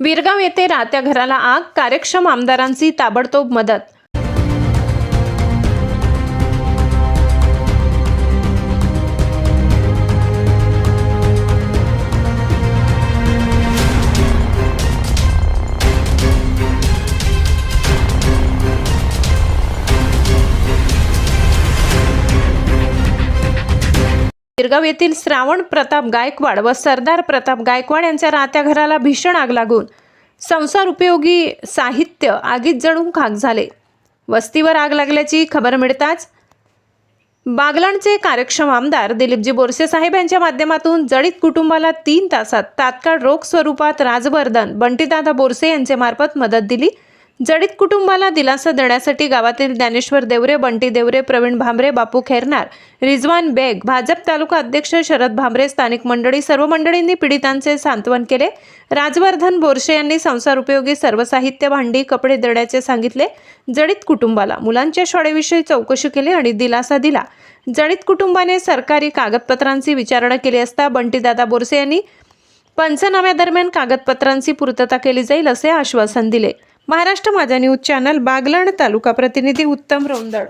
विरगाव येथे राहत्या घराला आग कार्यक्षम आमदारांची ताबडतोब मदत गिरगाव येथील श्रावण प्रताप गायकवाड व सरदार प्रताप गायकवाड यांच्या राहत्या घराला भीषण आग लागून संसार उपयोगी साहित्य आगीत जळून खाक झाले. वस्तीवर आग लागल्याची खबर मिळताच बागलाणचे कार्यक्षम आमदार दिलीपजी बोरसे साहेब यांच्या माध्यमातून जळीत कुटुंबाला तीन तासात तात्काळ रोख स्वरूपात राजवर्धन बंटीदादा बोरसे यांचे मार्फत मदत दिली. जडित कुटुंबाला दिलासा देण्यासाठी गावातील ज्ञानेश्वर देवरे बंटी देवरे प्रवीण भांबरे बापू खेरनार रिजवान बेग भाजप तालुका अध्यक्ष शरद भांबरे स्थानिक मंडळी सर्व मंडळींनी पीडितांचे सांत्वन केले. राजवर्धन बोरसे यांनी संसार उपयोगी सर्व साहित्य भांडी कपडे देण्याचे सांगितले. जडित कुटुंबाला मुलांच्या शाळेविषयी चौकशी केली आणि दिलासा दिला. जडित कुटुंबाने सरकारी कागदपत्रांची विचारणा केली असता बंटीदादा बोरसे यांनी पंचनाम्यादरम्यान कागदपत्रांची पूर्तता केली जाईल असे आश्वासन दिले. महाराष्ट्र माझा न्यूज चॅनल बागलाण तालुका प्रतिनिधी उत्तम रौंदळ.